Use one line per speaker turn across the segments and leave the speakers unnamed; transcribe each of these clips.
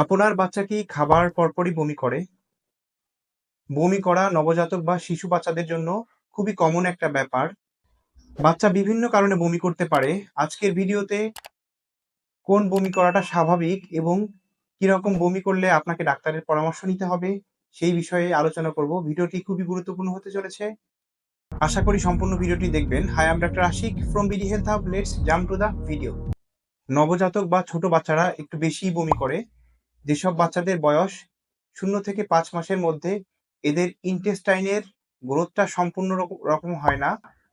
আপনার বাচ্চা কি খাবার পরপরই বমি করে? বমি করা, নবজাতক বা শিশু বাচ্চাদের জন্য খুবই কমন একটা ব্যাপার। বাচ্চা বিভিন্ন কারণে বমি করতে পারে। আজকের ভিডিওতে কোন বমি করাটা স্বাভাবিক এবং কীরকম বমি করলে আপনাকে ডাক্তারের পরামর্শ নিতে হবে, সেই বিষয়ে আলোচনা করব। ভিডিওটি খুবই গুরুত্বপূর্ণ হতে চলেছে। আশা করি সম্পূর্ণ ভিডিওটি দেখবেন। Hi I'm doctor Ashiq from BD health hub let's jump to the video. নবজাতক বা ছোট বাচ্চারা একটু বেশিই বমি করে। যেসব বাচ্চাদের বয়স শূন্য থেকে পাঁচ মাসের মধ্যে, এদের ইন্টেস্টাইনের গ্রোথটা সম্পূর্ণ রক- রকম হয় না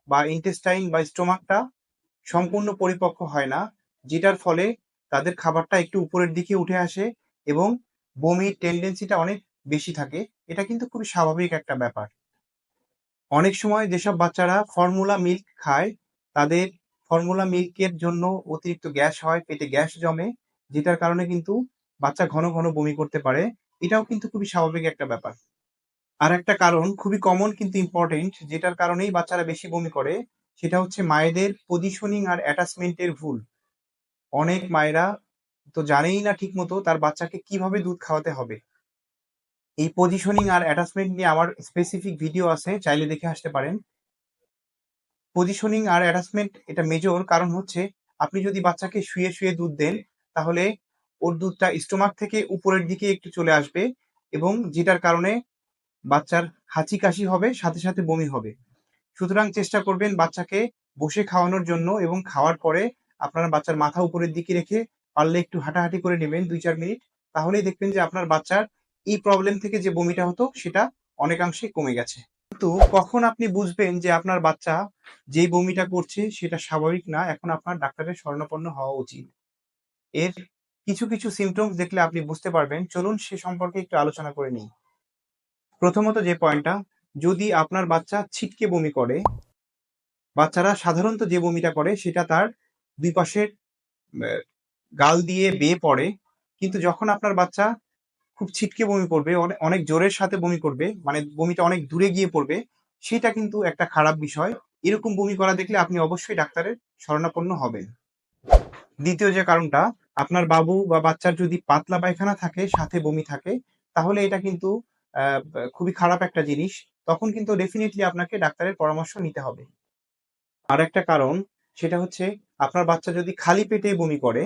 বা ইন্টেস্টাইন বা স্টোমাকটা সম্পূর্ণ পরিপক্ক হয় না, যেটার ফলে তাদের খাবারটা একটু উপরের দিকে উঠে আসে এবং বমির টেন্ডেন্সিটা অনেক বেশি থাকে। এটা কিন্তু খুবই স্বাভাবিক একটা ব্যাপার। অনেক সময় যেসব বাচ্চারা ফর্মুলা মিল্ক খায়, তাদের ফর্মুলা মিল্কের জন্য অতিরিক্ত গ্যাস হয়, পেটে গ্যাস জমে, যেটার কারণে কিন্তু বাচ্চা ঘন ঘন বমি করতে পারে, এটাও কিন্তু খুবই স্বাভাবিক একটা ব্যাপার। আর একটা কারণ খুবই কমন কিন্তু ইম্পর্টেন্ট যেটার কারণেই বাচ্চারা বেশি বমি করে, সেটা হচ্ছে মায়েদের পজিশনিং আর অ্যাটাচমেন্টের ভুল। অনেক মায়েরা তো জানেই না ঠিক মতো তার বাচ্চাকে কীভাবে দুধ খাওয়াতে হবে। এই পজিশনিং আর অ্যাটাচমেন্ট নিয়ে আমার স্পেসিফিক ভিডিও আছে, চাইলে দেখে আসতে পারেন। পজিশনিং আর অ্যাটাচমেন্ট এটা মেজর কারণ হচ্ছে, আপনি যদি বাচ্চাকে শুয়ে শুয়ে দুধ দেন, তাহলে ওর দুধটা স্টোমাক থেকে উপরের দিকে একটু চলে আসবে এবং যেটার কারণে বাচ্চার হাঁচি কাশি হবে, সাথে সাথে বমি হবে। সুতরাং চেষ্টা করবেন বাচ্চাকে বসে খাওয়ানোর জন্য এবং খাওয়ার পরে আপনার বাচ্চার মাথা উপরের দিকে রেখে পারলে একটু হাঁটাহাঁটি করে নেবেন দুই চার মিনিট। তাহলেই দেখবেন যে আপনার বাচ্চার এই প্রবলেম থেকে যে বমিটা হতো, সেটা অনেকাংশে কমে গেছে। কিন্তু কখন আপনি বুঝবেন যে আপনার বাচ্চা যেই বমিটা করছে, সেটা স্বাভাবিক না, এখন আপনার ডাক্তারের স্বর্ণপন্ন হওয়া উচিত। এর কিছু কিছু সিমটমস দেখলে আপনি বুঝতে পারবেন। চলুন সে সম্পর্কে একটু আলোচনা করে নিই। প্রথমত যে পয়েন্টটা যদি আপনার বাচ্চা ছিটকে বমি করে, বাচ্চারা সাধারণত যে বমিটা করে সেটা তার দুই পাশের গাল দিয়ে বেয়ে পড়ে। কিন্তু যখন আপনার বাচ্চা খুব ছিটকে বমি করবে অনেক জোরের সাথে বমি করবে মানে বমিটা অনেক দূরে গিয়ে পড়বে, সেটা কিন্তু একটা খারাপ বিষয়। এরকম বমি করা দেখলে আপনি অবশ্যই ডাক্তারের শরণাপন্ন হবেন। দ্বিতীয় যে কারণটা আপনার বাবু বা বাচ্চার যদি পাতলা পায়খানা থাকে, সাথে বমি থাকে, তাহলে এটা কিন্তু খুবই খারাপ একটা জিনিস। তখন কিন্তু ডেফিনেটলি আপনাকে ডাক্তারের পরামর্শ নিতে হবে। আর একটা কারণ, সেটা হচ্ছে আপনার বাচ্চা যদি খালি পেটে বমি করে,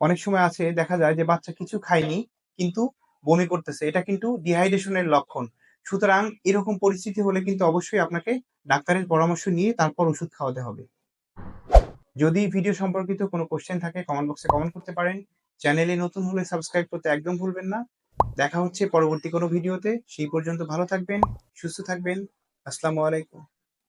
অনেক সময় আছে, দেখা যায় যে বাচ্চা কিছু খায়নি, কিন্তু বমি করতেছে। এটা কিন্তু ডিহাইড্রেশনের লক্ষণ। সুতরাং এরকম পরিস্থিতি হলে কিন্তু অবশ্যই আপনাকে ডাক্তারের পরামর্শ নিয়ে তারপর ওষুধ খাওয়াতে হবে। যদি ভিডিও সম্পর্কিত কোনো কোশ্চেন থাকে কমেন্ট বক্সে কমেন্ট করতে পারেন। চ্যানেলে নতুন হলে সাবস্ক্রাইব করতে একদম ভুলবেন না। দেখা হচ্ছে পরবর্তী কোনো ভিডিওতে সেই পর্যন্ত ভালো থাকবেন, সুস্থ থাকবেন। আসসালামু আলাইকুম।